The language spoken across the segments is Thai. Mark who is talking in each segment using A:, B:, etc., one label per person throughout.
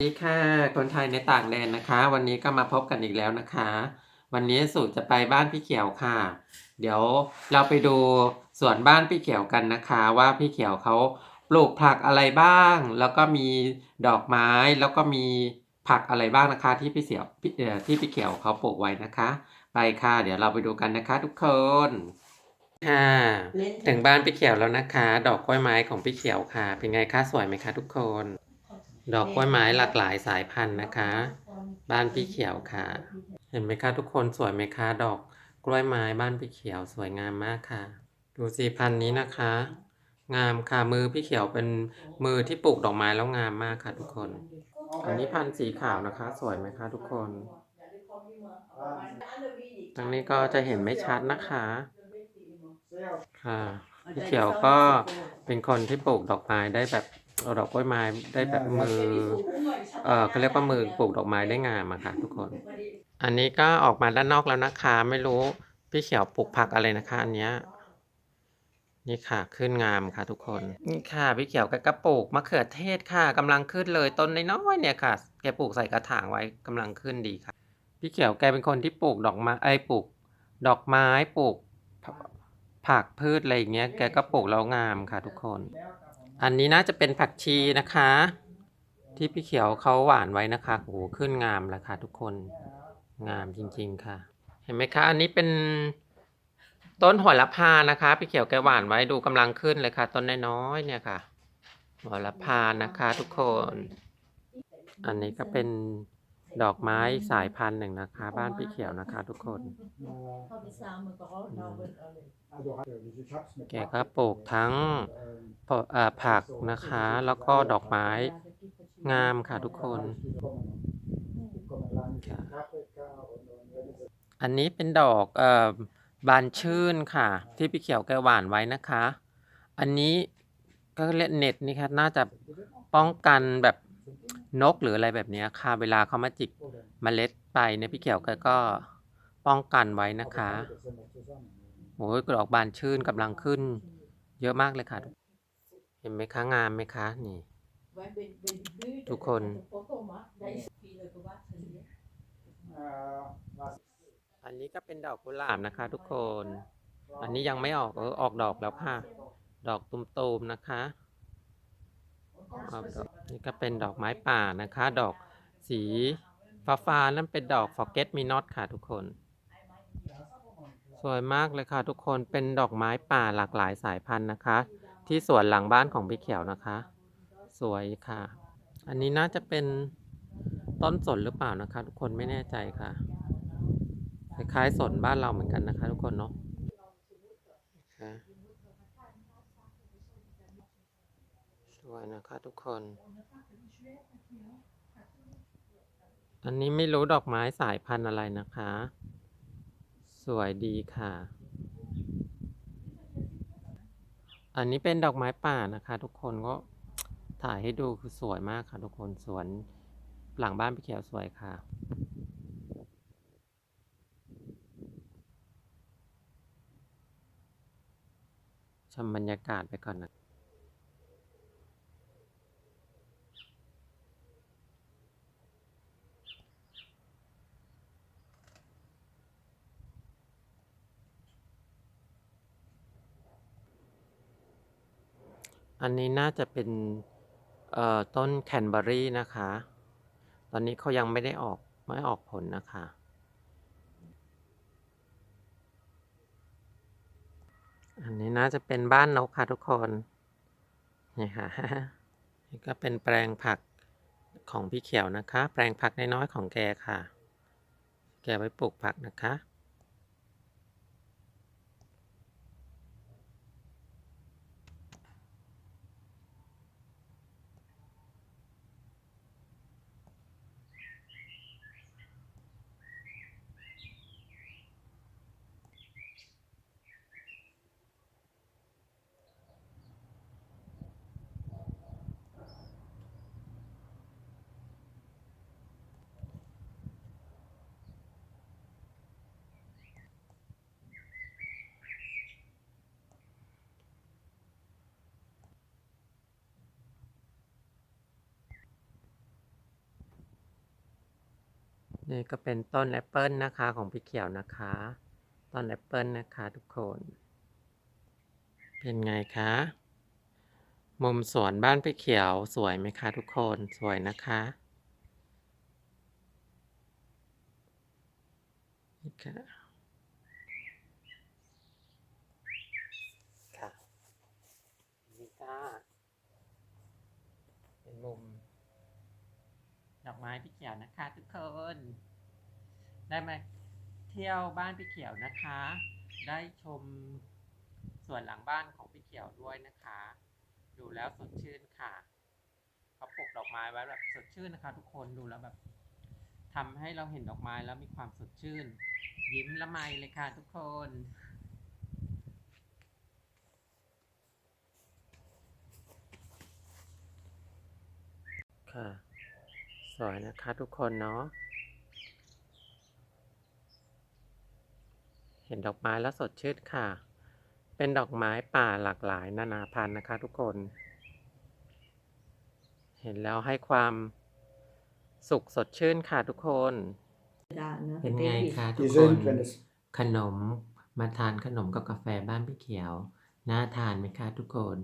A: สวัสดีค่ะคนไทยในต่างแดนนะคะ วันนี้ก็มาพบกันอีกแล้วนะคะ วันนี้สูตรจะไปบ้านพี่เขียวค่ะ เดี๋ยวเราไปดูสวนบ้านพี่เขียวกันนะคะ ว่าพี่เขียวเขาปลูกผักอะไรบ้าง แล้วก็มีดอกไม้แล้วก็มีผักอะไรบ้างนะคะ ที่พี่เขียวพี่เอ่อที่พี่เขียวเขาปลูกไว้นะคะ ไปค่ะ เดี๋ยวเราไปดูกันนะคะ ทุกคนค่ะถึงบ้านพี่เขียวแล้วนะคะ ดอกกล้วยไม้ของพี่เขียวค่ะ เป็นไงคะสวยไหมคะทุกคน ดอกกล้วยไม้หลากหลายสายพันธุ์นะคะ บ้านพี่เขียวค่ะ เห็นไหมคะทุกคนสวยไหมคะดอกกล้วยไม้บ้านพี่เขียวสวยงามมากค่ะ ดูสิพันธุ์นี้นะคะ งามค่ะมือพี่เขียวเป็นมือที่ปลูกดอกไม้แล้วงามมากค่ะ ทุกคน อันนี้พันธุ์สีขาวนะคะ สวยไหมคะ ทุกคนตรงนี้ก็จะเห็นไม่ชัดนะคะค่ะพี่เขียวก็เป็นคนที่ปลูกดอกไม้ได้แบบ เอาดอกกล้วยไม้ได้แบบมือ เออเขาเรียกว่ามือปลูกดอกไม้ได้งามอะค่ะ ทุกคน อันนี้ก็ออกมาด้านนอกแล้วนะคะ ไม่รู้พี่เขียวปลูกผักอะไรนะคะ อันเนี้ยนี่ค่ะ ขึ้นงามค่ะทุกคน นี่ค่ะพี่เขียวแกก็ปลูกมะเขือเทศค่ะกำลังขึ้นเลยต้นน้อยๆเนี่ยค่ะ แกปลูกใส่กระถางไว้กำลังขึ้นดีค่ะ พี่เขียวแกเป็นคนที่ปลูกดอกไม้ไอ้ยปลูก ดอกไม้ปลูกผักผักพืชอะไรอย่างเงี้ย แกก็ปลูกแล้วงามค่ะทุกคน อันนี้น่าจะเป็นผักชีนะคะ ที่พี่เขียวเขาหวานไว้นะคะโอ้โหขึ้นงามแล้วค่ะทุกคนงามจริง ๆค่ะ เห็นไหมคะ อันนี้เป็นต้นโหระพานะคะพี่เขียวแกหวานไว้ดูกำลังขึ้นเลยค่ะ ต้นน้อยๆเนี่ยค่ะโหระพานะคะ ทุกคน อันนี้ก็เป็น ดอกไม้สายพันธุ์หนึ่งนะคะ บ้านพี่เขียวนะคะ ทุกคน แกก็ปลูกทั้งปเอ่อผักนะคะ แล้วก็ดอกไม้งามค่ะทุกคน อันนี้เป็นดอกเอ่อบานชื่นค่ะ ที่พี่เขียวแกหว่านไว้นะคะ อันนี้ก็เล่นเน็ตนี่ค่ะน่าจะป้องกันแบบ นกหรืออะไรแบบนี้ค่ะ เวลาเขามาจิกเมล็ดไปเนี่ยพี่เขียวกก็ป้องกันไว้นะคะโอ้ยดอกบานชื่นกำลังขึ้น เยอะมากเลยค่ะ เห็นไหมคะงามไหมคะนี่ ทุกคนอันนี้ก็เป็นดอกกุหลาบนะคะ ทุกคน อันนี้ยังไม่ออกเออออกดอกแล้วค่ะ ดอกตุมๆนะคะ ออกดอกนี่ก็เป็นดอกไม้ป่านะคะ ดอกสีฟ้าๆนั่นเป็นดอก forget me not ค่ะทุกคน สวยมากเลยค่ะทุกคนเป็นดอกไม้ป่าหลากหลายสายพันธุ์นะคะ ที่สวนหลังบ้านของพี่เขียวนะคะ สวยค่ะ อันนี้น่าจะเป็นต้นสนหรือเปล่านะคะ ทุกคนไม่แน่ใจค่ะคล้ายๆสนบ้านเราเหมือนกันนะคะ ทุกคนเนาะ สวยนะคะทุกคน อันนี้ไม่รู้ดอกไม้สายพันธุ์อะไรนะคะ สวยดีค่ะ อันนี้เป็นดอกไม้ป่านะคะ ทุกคนก็ถ่ายให้ดูคือสวยมากค่ะทุกคนสวนหลังบ้านพี่เขียวสวยค่ะชมบรรยากาศไปก่อนนะ อันนี้น่าจะเป็นเอ่อต้นแคนเบอรี่นะคะ ตอนนี้เขายังไม่ได้ออกไม่ออกผลนะคะ อันนี้น่าจะเป็นบ้านนกค่ะทุกคน นี่ค่ะ นี่ก็เป็นแปลงผักของพี่เขียวนะคะ แปลงผักน้อยๆของแกค่ะ แกไว้ปลูกผักนะคะ นี่ก็เป็นต้นแอปเปิลนะคะของพี่เขียวนะคะ ต้นแอปเปิลนะคะทุกคน เป็นไงคะ มุมสวนบ้านพี่เขียวสวยไหมคะทุกคนสวยนะคะนี่ค่ะค่ะนี่ค่ะเป็นมุม ดอกไม้พี่เขียวนะคะ ทุกคน ได้มาเที่ยวบ้านพี่เขียวนะคะ ได้ชมส่วนหลังบ้านของพี่เขียวด้วยนะคะ ดูแล้วสดชื่นค่ะเขาปลูกดอกไม้ไว้แบบสดชื่นนะคะ ทุกคนดูแล้วแบบทำให้เราเห็นดอกไม้แล้วมีความสดชื่น ยิ้มละไมเลยค่ะทุกคนค่ะ สวยนะคะทุกคนเนาะ เห็นดอกไม้แล้วสดชื่นค่ะ เป็นดอกไม้ป่าหลากหลายนานาพันธุ์นะคะทุกคน เห็นแล้วให้ความสุขสดชื่นค่ะทุกคน เป็นไงคะทุก
B: Die
A: คน
B: sind, wenn es
A: ขนมมาทานขนมกับกาแฟบ้านพี่เขียว น่าทานไหมคะทุกคน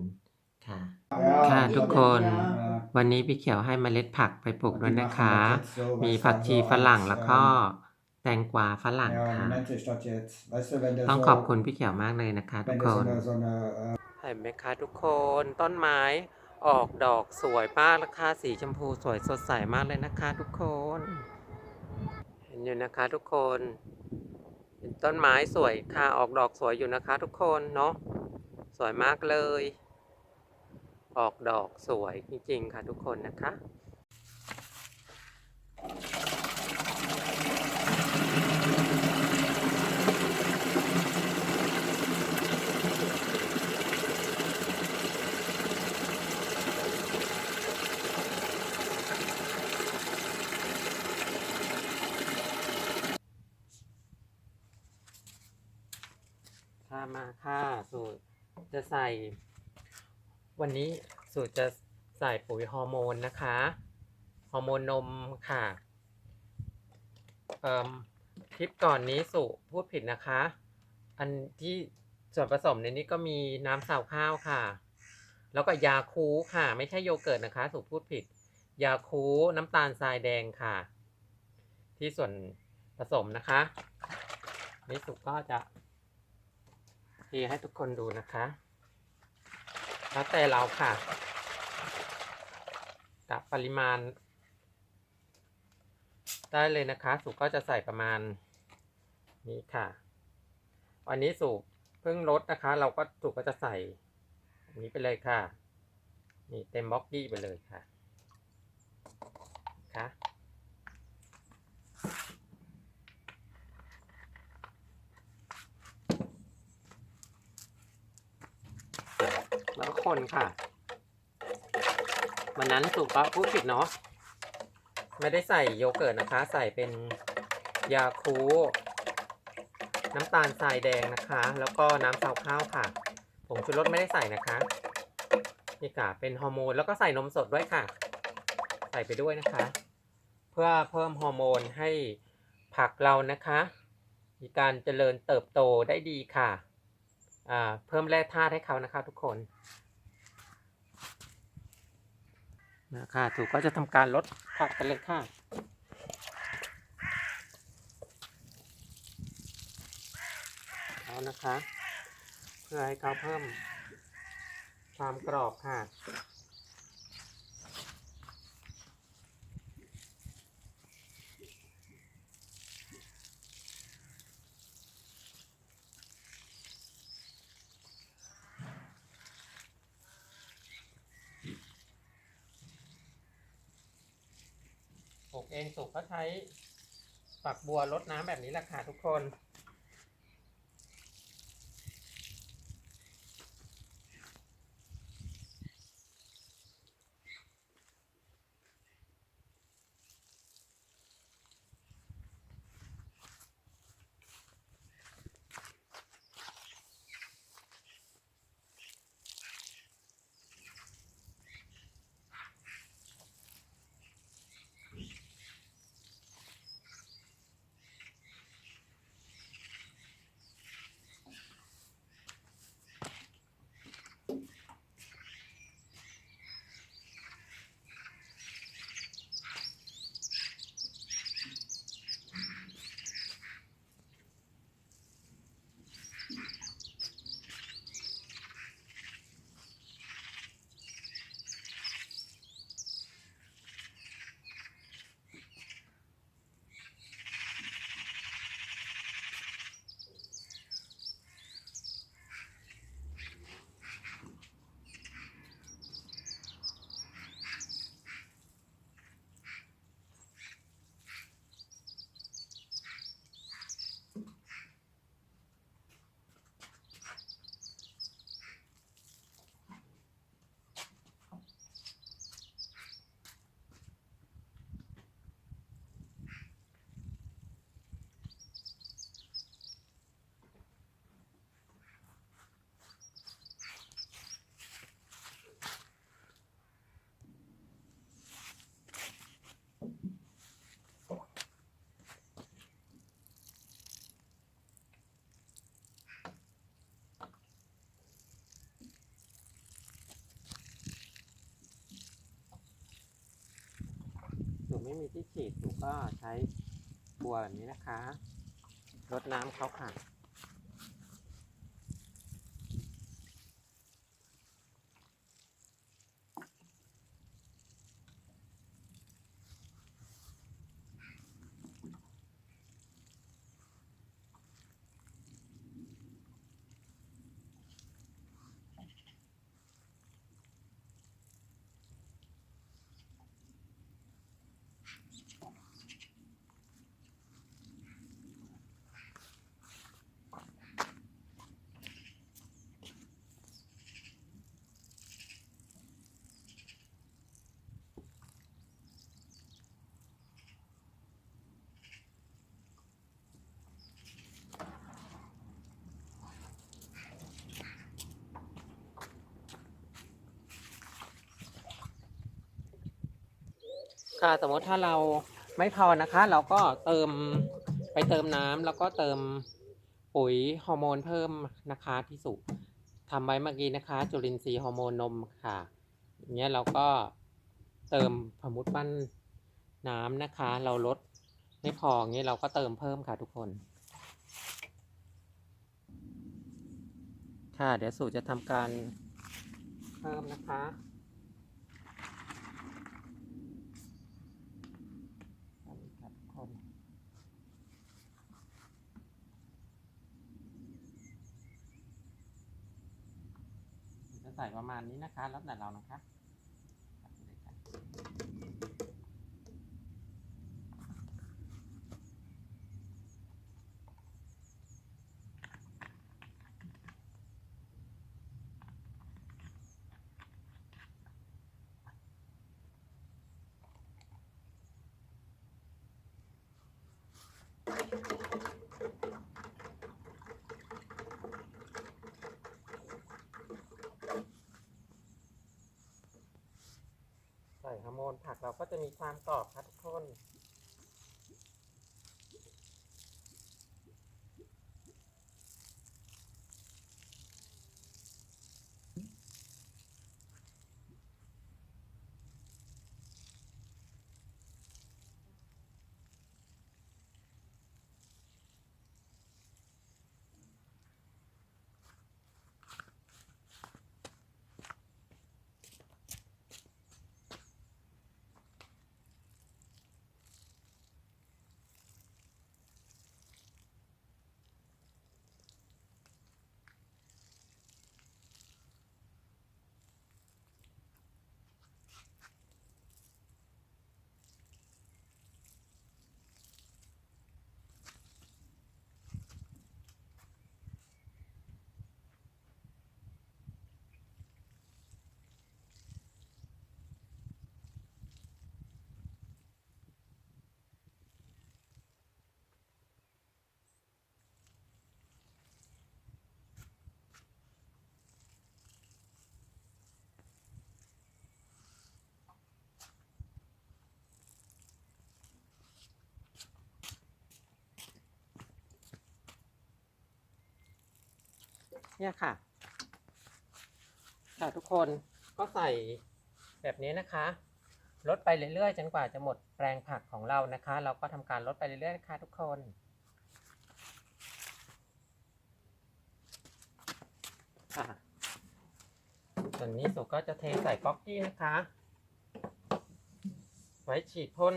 A: ค่ะ
B: ja,
A: ค่ะทุกคน
B: äh,
A: วันนี้พี่เขียวให้เมล็ดผักไปปลูก
B: die
A: ด้วยนะ
B: machen
A: คะ
B: das jetzt so,
A: มี
B: weißt du,
A: ผักชี
B: also
A: ฝรั่ง
B: als,
A: แล้วก็
B: ähm,
A: แตงกวาฝรั่ง
B: Ja,
A: ค่ะ
B: wie nennt sich das jetzt? Weißt du, wenn der
A: ต้อง
B: so,
A: ขอบคุณพี่เขียวมากเลยนะคะทุก
B: wenn
A: ค
B: der so
A: น
B: eine, so eine äh,
A: เห็นไหมคะทุกคนต้นไม้ออกดอกสวยมากนะคะสีชมพูสวยสดใสมากเลยนะคะทุกคน เห็นอยู่นะคะทุกคนเห็นต้นไม้สวยค่ะออกดอกสวยอยู่นะคะทุกคนเนาะสวยมากเลย ออกดอกสวยจริงๆค่ะทุกคนนะคะค่ะมาค่ะสูตรจะใส่ วันนี้สูตรจะใส่ปุ๋ยฮอร์โมนนะคะฮอร์โมนนมค่ะคลิปก่อนนี้สุพูดผิดนะคะ อันที่ส่วนผสมในนี้ก็มีน้ำสาวข้าวค่ะ แล้วก็ยาคูค่ะ ไม่ใช่โยเกิร์ตนะคะสุพูดผิด ยาคูน้ำตาลทรายแดงค่ะ ที่ส่วนผสมนะคะนี่สุก็จะเทให้ทุกคนดูนะคะ แล้วแต่เราค่ะกับปริมาณ ได้เลยนะคะสุก็จะใส่ประมาณนี้ค่ะ วันนี้สุเพิ่งลดนะคะ เราก็สุก็จะใส่นี้ไปเลยค่ะ นี่เต็มบ็อกกี้ไปเลยค่ะ แล้วก็คนค่ะ วันนั้นสุก็พูดผิดเนาะไม่ได้ใส่โยเกิร์ตนะคะ ใส่เป็นยาคูน้ำตาลทรายแดงนะคะ แล้วก็น้ำซาวข้าวค่ะผงชูรสไม่ได้ใส่นะคะนี่ค่ะเป็นฮอร์โมนแล้วก็ใส่นมสดด้วยค่ะ ใส่ไปด้วยนะคะ เพื่อเพิ่มฮอร์โมนให้ผักเรานะคะ มีการเจริญเติบโตได้ดีค่ะ เพิ่มแร่ธาตุให้เขานะคะทุกคนนะคะถูกก็จะทำการลดผักกันเลยค่ะเอานะคะ เพื่อให้เขาเพิ่มความกรอบค่ะ ปลูกเองสุกก็ใช้ฝักบัวรดน้ำแบบนี้แหละค่ะทุกคน ไม่มีที่ฉีดหนูก็ใช้บัวแบบนี้นะคะรดน้ำเขาค่ะ ค่ะ สมมติถ้าเราไม่พอนะคะ เราก็เติมไปเติมน้ำแล้วก็เติมปุ๋ยฮอร์โมนเพิ่มนะคะที่สุทำไว้เมื่อกี้นะคะ จุลินทรีย์ฮอร์โมนนมค่ะอย่างเงี้ยเราก็เติมสมมติว่าน้ำนะคะ เราลดไม่พอเงี้ยเราก็เติมเพิ่มค่ะทุกคน ค่ะ เดี๋ยวสูตรจะทำการเพิ่มนะคะ สวัสดีครับทุกคนจะใส่ประมาณนี้นะคะ แล้วแต่เรานะคะใส่ไปเลยค่ะใส่ ฮอร์โมนผักเราก็จะมีความกรอบค่ะทุกคน เนี่ยค่ะ ค่ะทุกคนก็ใส่แบบนี้นะคะ ลดไปเรื่อยๆ จนกว่าจะหมดแปลงผักของเรานะคะ เราก็ทำการลดไปเรื่อยๆนะคะทุกคนค่ะส่วนนี้สุก็จะเทใส่ก๊อกกี้นะคะ ไว้ฉีดพ่น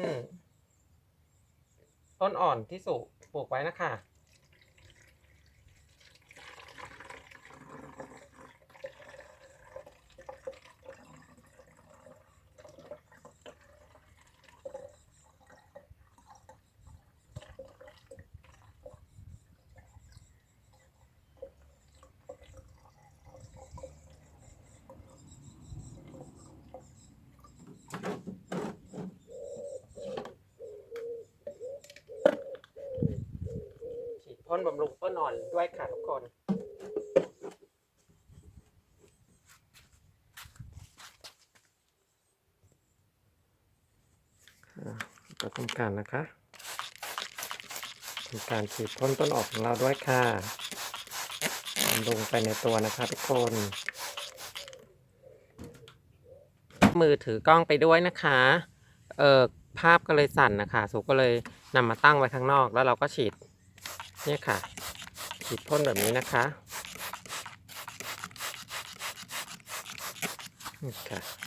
A: ต้นอ่อนที่สุปลูกไว้นะคะ ฉีดพ่นบำรุงต้นอ่อนด้วยค่ะทุกคน ก็ทำการนะคะทำการฉีดพ่นต้นออกของเราด้วยค่ะบำรุงไปในตัวนะคะทุกคน มือถือกล้องไปด้วยนะคะเออภาพก็เลยสั่นนะคะสุก็เลยนำมาตั้งไว้ข้างนอกแล้วเราก็ฉีดเนี่ยค่ะ ฉีดพ่นแบบนี้นะคะนี่ค่ะ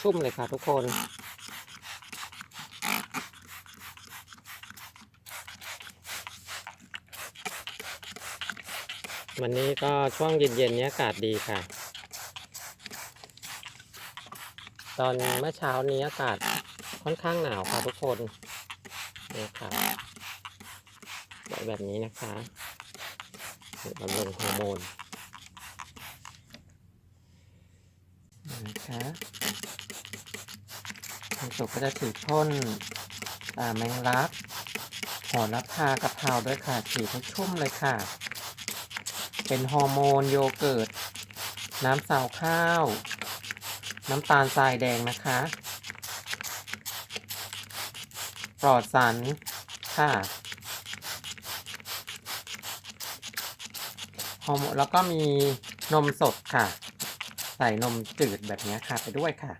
A: ชุ่มเลยค่ะทุกคน วันนี้ก็ช่วงเย็นๆนี้อากาศดีค่ะ ตอนเมื่อเช้านี้อากาศค่อนข้างหนาวค่ะทุกคนนี่ค่ะแบบนี้นะคะบำรุงฮอร์โมนนะคะ สุก็จะฉีดพ่นแมงลักโหระพากะเพราด้วยค่ะฉีดให้ชุ่มเลยค่ะ เป็นฮอร์โมนโยเกิร์ต น้ำสาวข้าว น้ำตาลทรายแดงนะคะ ปลอดสารค่ะฮอร์โมนแล้วก็มีนมสดค่ะ ใส่นมจืดแบบนี้ค่ะไปด้วยค่ะ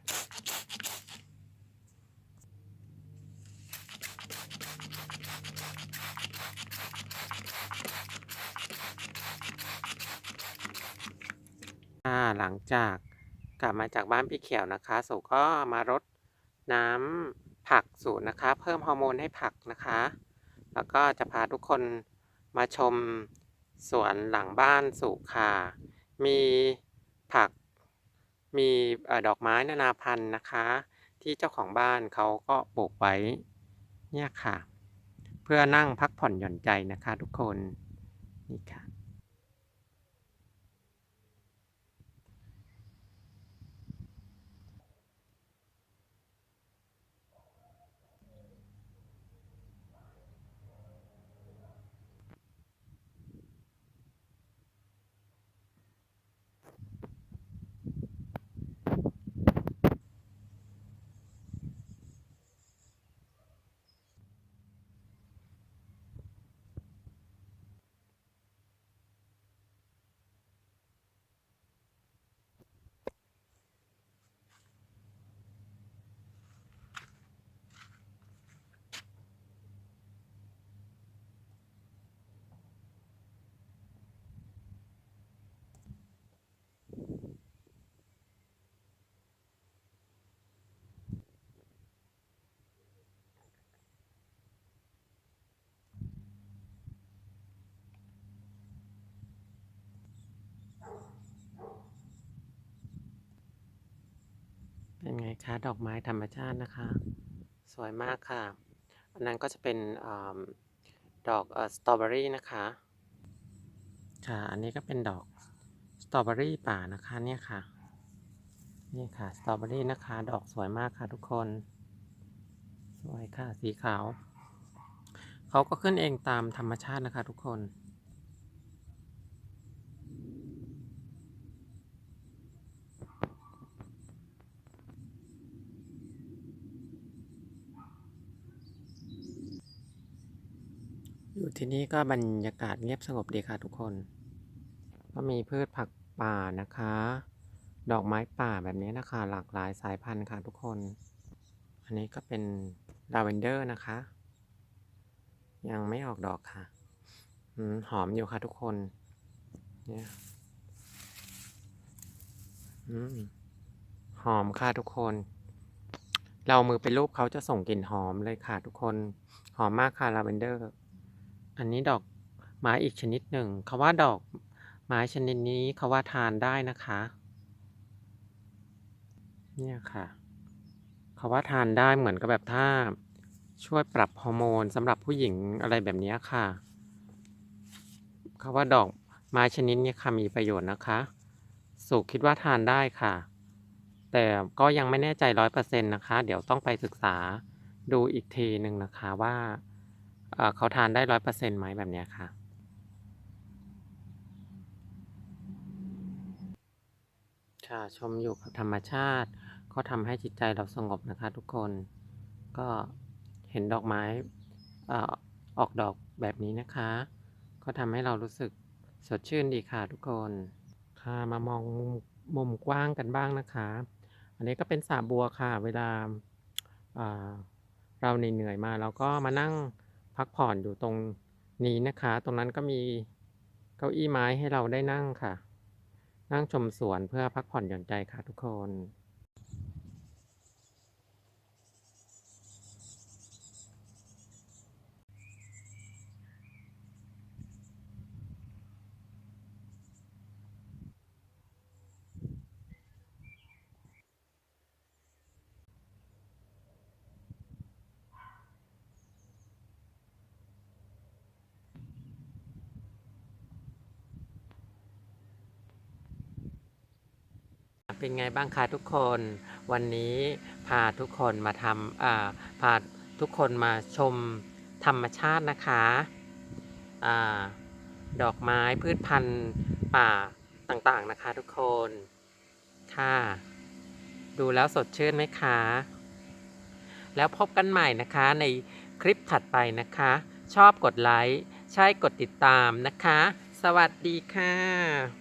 A: อ่าหลังจากกลับมาจากบ้านพี่เขียวนะคะสูก็มารดน้ำผักสูตรนะคะ เพิ่มฮอร์โมนให้ผักนะคะ แล้วก็จะพาทุกคนมาชมสวนหลังบ้านสูค่ะ มีผักมีอดอกไม้นานาพันธุ์นะคะ ที่เจ้าของบ้านเขาก็ปลูกไว้เนี่ยค่ะ เพื่อนั่งพักผ่อนหย่อนใจนะคะทุกคนนี่ค่ะ ไงคะดอกไม้ธรรมชาตินะคะ สวยมากค่ะ อันนั้นก็จะเป็นอดอกสตรอเบอรี่นะคะ ค่ะ อันนี้ก็เป็นดอกสตรอเบอรี่ป่านะคะเนี่ยค่ะ นี่ค่ะสตรอเบอรี่นะคะ ดอกสวยมากค่ะทุกคน สวยค่ะสีขาว เขาก็ขึ้นเองตามธรรมชาตินะคะทุกคน อยู่ที่นี่ก็บรรยากาศเงียบสงบดีค่ะทุกคน ก็มีพืชผักป่านะคะ ดอกไม้ป่าแบบนี้นะคะ หลากหลายสายพันธุ์ค่ะทุกคน อันนี้ก็เป็นลาเวนเดอร์นะคะ ยังไม่ออกดอกค่ะอหอมอยู่ค่ะทุกคน เนี่ยหอมค่ะทุกคน เรามือไปรูปเขาจะส่งกลิ่นหอมเลยค่ะทุกคน หอมมากค่ะลาเวนเดอร์ อันนี้ดอกไม้อีกชนิดหนึ่งเขาว่าดอกไม้ชนิดนี้เขาว่าทานได้นะคะ เนี่ยค่ะเขาว่าทานได้เหมือนกับแบบถ้าช่วยปรับฮอร์โมนสำหรับผู้หญิงอะไรแบบนี้ค่ะเขาว่าดอกไม้ชนิดนี้ค่ะมีประโยชน์นะคะ สุคิดว่าทานได้ค่ะ แต่ก็ยังไม่แน่ใจร้อยเปอร์เซ็นต์นะคะ เดี๋ยวต้องไปศึกษาดูอีกทีหนึ่งนะคะว่า เออเขาทานได้ร้อยเปอร์เซ็นต์ไหมแบบนี้ค่ะ ค่ะชมอยู่กับธรรมชาติ ก็ทำให้จิตใจเราสงบนะคะทุกคน ก็เห็นดอกไม้เออออกดอกแบบนี้นะคะ ก็ทำให้เรารู้สึกสดชื่นดีค่ะทุกคน ค่ะมามองมุมมุมกว้างกันบ้างนะคะ อันนี้ก็เป็นสระบัวค่ะ เวลาอ่าเราเหนื่อยมาเราก็มานั่ง พักผ่อนอยู่ตรงนี้นะคะ ตรงนั้นก็มีเก้าอี้ไม้ให้เราได้นั่งค่ะ นั่งชมสวนเพื่อพักผ่อนหย่อนใจค่ะทุกคน เป็นไงบ้างคะทุกคน วันนี้พาทุกคนมาทำอ่าพาทุกคนมาชมธรรมชาตินะคะอ่าดอกไม้พืชพันธุ์ป่าต่างๆนะคะทุกคนค่ะดูแล้วสดชื่นไหมคะ แล้วพบกันใหม่นะคะในคลิปถัดไปนะคะ ชอบกดไลค์ ใช่กดติดตามนะคะ สวัสดีค่ะ